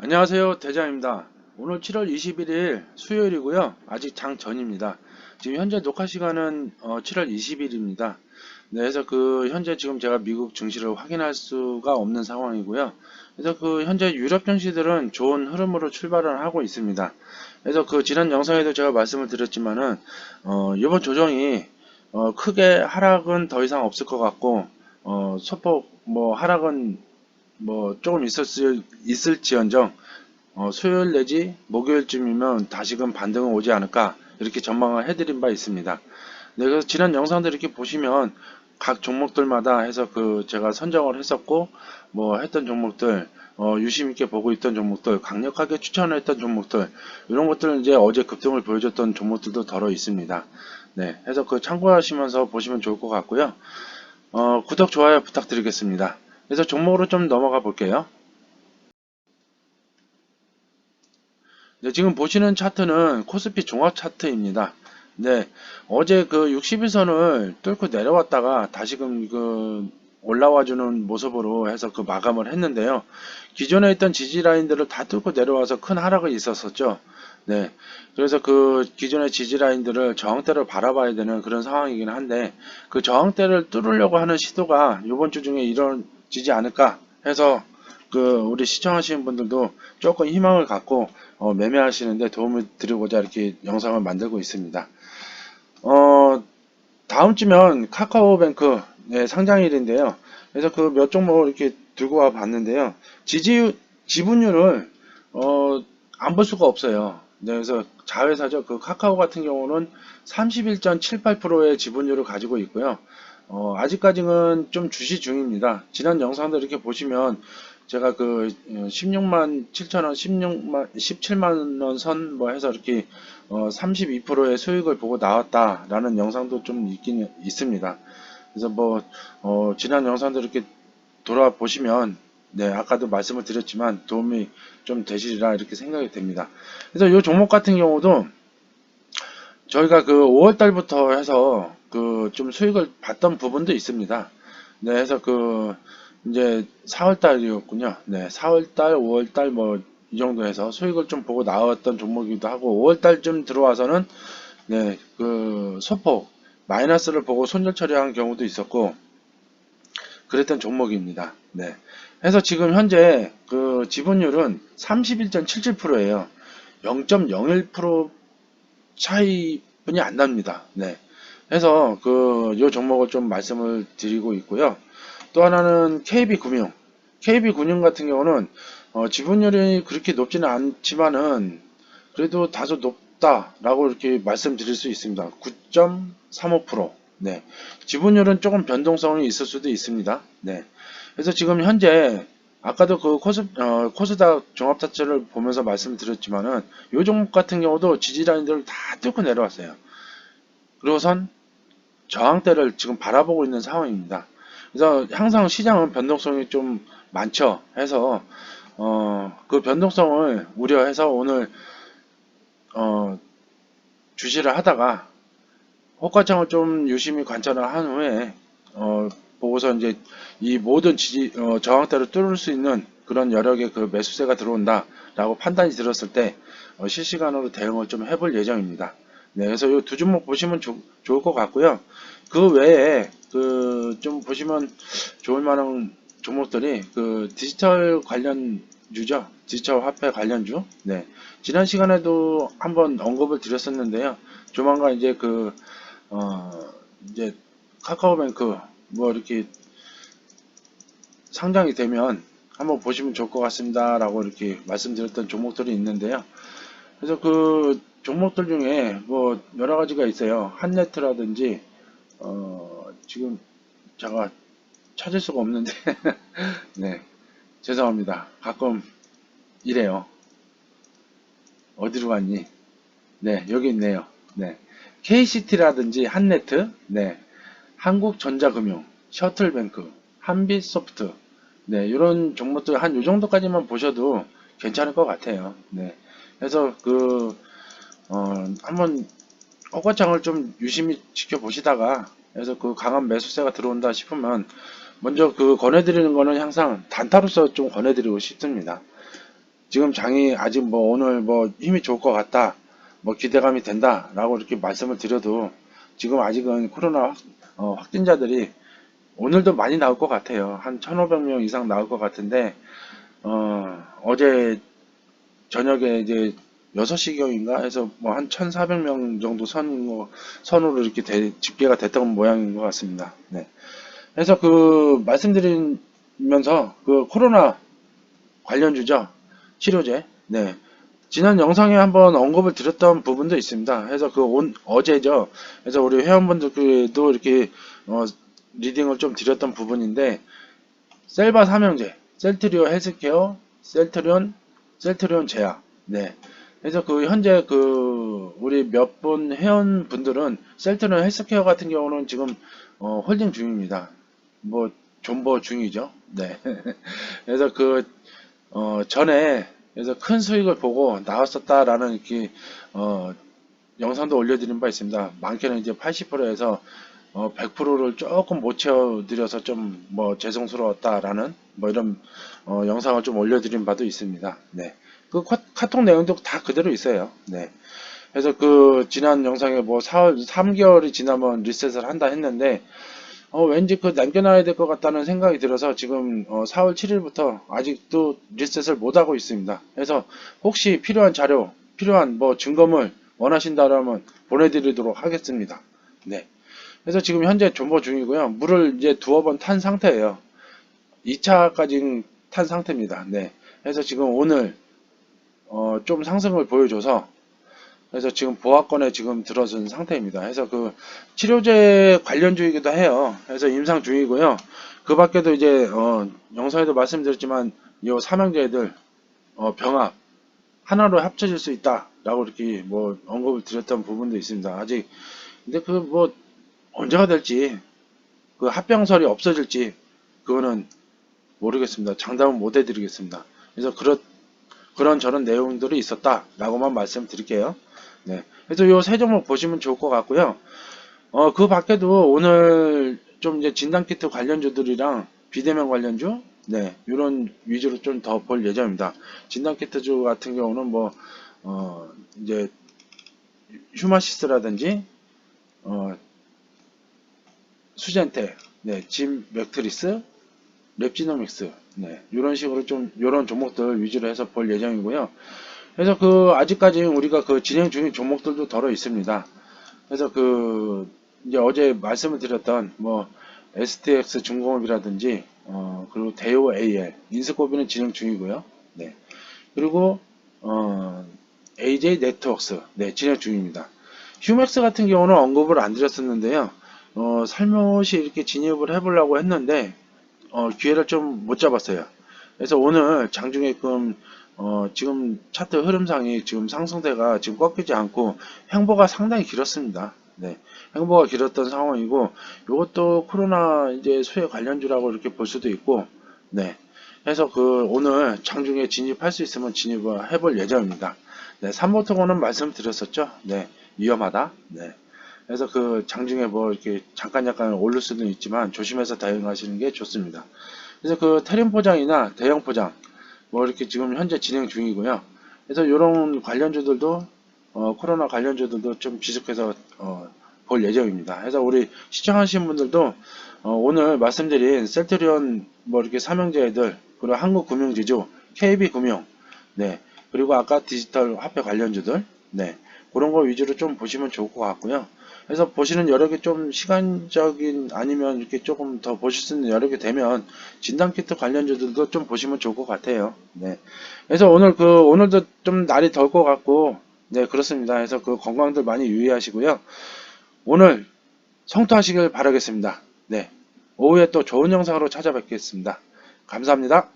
안녕하세요. 대장입니다. 오늘 7월 21일 수요일이고요. 아직 장 전입니다. 지금 현재 녹화 시간은 어, 7월 20일입니다. 네, 그래서 그 현재 지금 제가 미국 증시를 확인할 수가 없는 상황이고요. 그래서 그 현재 유럽 증시들은 좋은 흐름으로 출발을 하고 있습니다. 그래서 그 지난 영상에도 제가 말씀을 드렸지만은 어, 이번 조정이 어, 크게 하락은 더 이상 없을 것 같고 어, 소폭 뭐 하락은 뭐 조금 있었을 있을지언정 어, 수요일 내지 목요일쯤이면 다시금 반등은 오지 않을까 이렇게 전망을 해드린 바 있습니다. 네, 그래서 지난 영상들 이렇게 보시면 각 종목들마다 해서 그 제가 선정을 했었고 뭐 했던 종목들 어, 유심 있게 보고 있던 종목들 강력하게 추천했던 종목들 이런 것들은 이제 어제 급등을 보여줬던 종목들도 덜어 있습니다. 네, 해서 그 참고하시면서 보시면 좋을 것 같고요. 어, 구독 좋아요 부탁드리겠습니다. 그래서 종목으로 좀 넘어가 볼게요. 네, 지금 보시는 차트는 코스피 종합 차트입니다. 네, 어제 그 60일선을 뚫고 내려왔다가 다시금 그 올라와주는 모습으로 해서 그 마감을 했는데요. 기존에 있던 지지 라인들을 다 뚫고 내려와서 큰 하락이 있었었죠. 네, 그래서 그 기존의 지지 라인들을 저항대를 바라봐야 되는 그런 상황이긴 한데 그 저항대를 뚫으려고 하는 시도가 이번 주 중에 이루어 지지 않을까 해서 그 우리 시청하시는 분들도 조금 희망을 갖고 어, 매매하시는데 도움을 드리고자 이렇게 영상을 만들고 있습니다. 어, 다음 주면 카카오뱅크 네, 상장일인데요. 그래서 그 몇 종목을 이렇게 들고 와 봤는데요. 지지 지분율을 어, 안 볼 수가 없어요. 네, 그래서 자회사죠. 그 카카오 같은 경우는 31.78%의 지분율을 가지고 있고요. 어, 아직까지는 좀 주시 중입니다. 지난 영상들 이렇게 보시면 제가 그 16만 7천원, 16만, 17만원 선 뭐 해서 이렇게 어 32%의 수익을 보고 나왔다라는 영상도 좀 있긴 있습니다. 그래서 뭐, 어 지난 영상들 이렇게 돌아보시면 네, 아까도 말씀을 드렸지만 도움이 좀 되시리라 이렇게 생각이 됩니다. 그래서 이 종목 같은 경우도 저희가 그 5월 달부터 해서 그 좀 수익을 봤던 부분도 있습니다. 네, 해서 그 이제 4월 달이었군요. 네, 4월 달, 5월 달 뭐 이 정도 해서 수익을 좀 보고 나왔던 종목이기도 하고 5월 달쯤 들어와서는 네, 그 소폭 마이너스를 보고 손절 처리한 경우도 있었고 그랬던 종목입니다. 네. 해서 지금 현재 그 지분율은 31.77%예요. 0.01% 차이뿐이 안 납니다. 네. 해서 그 요 종목을 좀 말씀을 드리고 있고요. 또 하나는 KB금융. KB금융 같은 경우는 어, 지분율이 그렇게 높지는 않지만은 그래도 다소 높다라고 이렇게 말씀드릴 수 있습니다. 9.35%. 네. 지분율은 조금 변동성이 있을 수도 있습니다. 네. 그래서 지금 현재 아까도 그 코스, 어, 코스닥 종합차트를 보면서 말씀드렸지만은 요 종목 같은 경우도 지지라인들을 다 뚫고 내려왔어요. 그리고선 저항대를 지금 바라보고 있는 상황입니다. 그래서 항상 시장은 변동성이 좀 많죠. 해서 어, 그 변동성을 우려해서 오늘 어, 주시를 하다가 호가창을 좀 유심히 관찰을 한 후에 어, 보고서 이제 이 모든 지지 어, 저항대를 뚫을 수 있는 그런 여력의 그 매수세가 들어온다라고 판단이 들었을 때 어, 실시간으로 대응을 좀 해볼 예정입니다. 네, 그래서 이 두 종목 보시면 조, 좋을 것 같고요. 그 외에 그 좀 보시면 좋을 만한 종목들이 그 디지털 관련 주죠. 디지털 화폐 관련주. 네. 지난 시간에도 한번 언급을 드렸었는데요. 조만간 이제 그, 어, 이제 카카오뱅크 뭐 이렇게 상장이 되면 한번 보시면 좋을 것 같습니다. 라고 이렇게 말씀드렸던 종목들이 있는데요. 그래서 그 종목들 중에 뭐 여러 가지가 있어요. 한네트라든지 어 지금 제가 찾을 수가 없는데 네 죄송합니다. 가끔 이래요. 어디로 갔니? 네 여기 있네요. 네 KCT라든지 한네트, 네 한국전자금융, 셔틀뱅크, 한빛소프트, 네 이런 종목들 한 요 정도까지만 보셔도 괜찮을 것 같아요. 네 그래서 그 어, 한번 호가창을 좀 유심히 지켜보시다가 그래서 그 강한 매수세가 들어온다 싶으면 먼저 그 권해드리는 거는 항상 단타로서 좀 권해드리고 싶습니다. 지금 장이 아직 뭐 오늘 뭐 힘이 좋을 것 같다, 뭐 기대감이 된다, 라고 이렇게 말씀을 드려도 지금 아직은 코로나 확, 어, 확진자들이 오늘도 많이 나올 것 같아요. 한 1,500명 이상 나올 것 같은데, 어, 어제 저녁에 이제 6시경인가 해서 뭐 한 1,400명 정도 선, 뭐 선으로 이렇게 대- 집계가 됐던 모양인 것 같습니다. 네. 그래서 그 말씀드리면서 그 코로나 관련주죠. 치료제. 네. 지난 영상에 한번 언급을 드렸던 부분도 있습니다. 그래서 그 온, 어제죠. 그래서 우리 회원분들도 이렇게 어, 리딩을 좀 드렸던 부분인데 셀바 삼형제, 셀트리오 헬스케어, 셀트리온, 셀트리온 제약. 네. 그래서 그 현재 그 우리 몇 분 회원분들은 셀트리온 헬스케어 같은 경우는 지금 어, 홀딩 중입니다. 뭐 존버 중이죠. 네. 그래서 그 어, 전에 그래서 큰 수익을 보고 나왔었다라는 이렇게 어, 영상도 올려드린 바 있습니다. 많게는 이제 80%에서 어, 100%를 조금 못 채워드려서 좀 뭐 죄송스러웠다라는 뭐 이런 어, 영상을 좀 올려드린 바도 있습니다. 네. 그 카, 카톡 내용도 다 그대로 있어요. 네. 그래서 그 지난 영상에 뭐 4월 3개월이 지나면 리셋을 한다 했는데 어, 왠지 그 남겨놔야 될 것 같다는 생각이 들어서 지금 어, 4월 7일부터 아직도 리셋을 못 하고 있습니다. 그래서 혹시 필요한 자료, 필요한 뭐 증거물 원하신다라면 보내드리도록 하겠습니다. 네. 그래서 지금 현재 존버 중이고요. 물을 이제 두어 번 탄 상태예요. 2차까지 탄 상태입니다. 네. 그래서 지금 오늘 어, 좀 상승을 보여줘서 그래서 지금 보합권에 지금 들어선 상태입니다. 그래서 그 치료제 관련 주이기도 해요. 그래서 임상 중이고요. 그 밖에도 이제 어, 영상에도 말씀드렸지만 이 삼형제들 어, 병합 하나로 합쳐질 수 있다라고 이렇게 뭐 언급을 드렸던 부분도 있습니다. 아직 근데 그뭐 언제가 될지 그 합병설이 없어질지 그거는 모르겠습니다. 장담은 못 해드리겠습니다. 그래서 그런 그런 저런 내용들이 있었다라고만 말씀드릴게요. 네. 그래서 요 세 종목 보시면 좋을 것 같고요. 어, 그 밖에도 오늘 좀 이제 진단키트 관련주들이랑 비대면 관련주, 네, 이런 위주로 좀 더 볼 예정입니다. 진단키트주 같은 경우는 뭐, 어, 이제, 휴마시스라든지, 어, 수젠테, 네, 짐 맥트리스, 랩지노믹스, 네, 이런 식으로 좀, 이런 종목들 위주로 해서 볼 예정이고요. 그래서 그 아직까지 우리가 그 진행 중인 종목들도 덜어 있습니다. 그래서 그 이제 어제 말씀을 드렸던 뭐 STX 중공업이라든지 어 그리고 대우 AL 인스코비는 진행 중이고요. 네. 그리고 어 AJ 네트워크스 네 진행 중입니다. 휴맥스 같은 경우는 언급을 안 드렸었는데요. 어 살며시 이렇게 진입을 해보려고 했는데 어 기회를 좀 못 잡았어요. 그래서 오늘 장중에끔 어, 지금 차트 흐름상이 지금 상승세가 지금 꺾이지 않고 행보가 상당히 길었습니다. 네. 행보가 길었던 상황이고 이것도 코로나 이제 수혜 관련주라고 이렇게 볼 수도 있고 네. 그래서 그 오늘 장중에 진입할 수 있으면 진입을 해볼 예정입니다. 네. 삼보통호는 말씀드렸었죠. 네. 위험하다. 네. 그래서 그 장중에 뭐 이렇게 잠깐 잠깐 오를 수는 있지만 조심해서 대응하시는 게 좋습니다. 그래서 그 테림 포장이나 대형 포장 뭐 이렇게 지금 현재 진행 중이고요. 그래서 이런 관련주들도 어, 코로나 관련주들도 좀 지속해서 어, 볼 예정입니다. 그래서 우리 시청하시는 분들도 어, 오늘 말씀드린 셀트리온 뭐 이렇게 삼형제들 그리고 한국금융지주 KB금융 네 그리고 아까 디지털 화폐 관련주들 네 그런 거 위주로 좀 보시면 좋을 것 같고요. 그래서 보시는 여력이 좀 시간적인 아니면 이렇게 조금 더 보실 수 있는 여력이 되면 진단키트 관련주들도 좀 보시면 좋을 것 같아요. 네. 그래서 오늘 그 오늘도 좀 날이 덜 것 같고 네 그렇습니다. 그래서 그 건강들 많이 유의하시고요. 오늘 성투하시길 바라겠습니다. 네. 오후에 또 좋은 영상으로 찾아뵙겠습니다. 감사합니다.